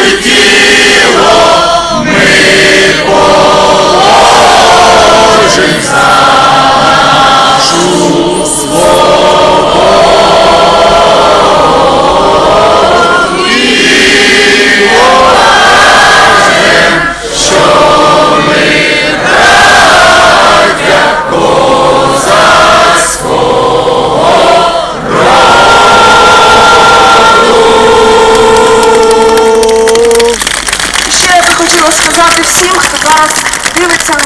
Unity! хотіла сказати всім, хто зараз дивиться.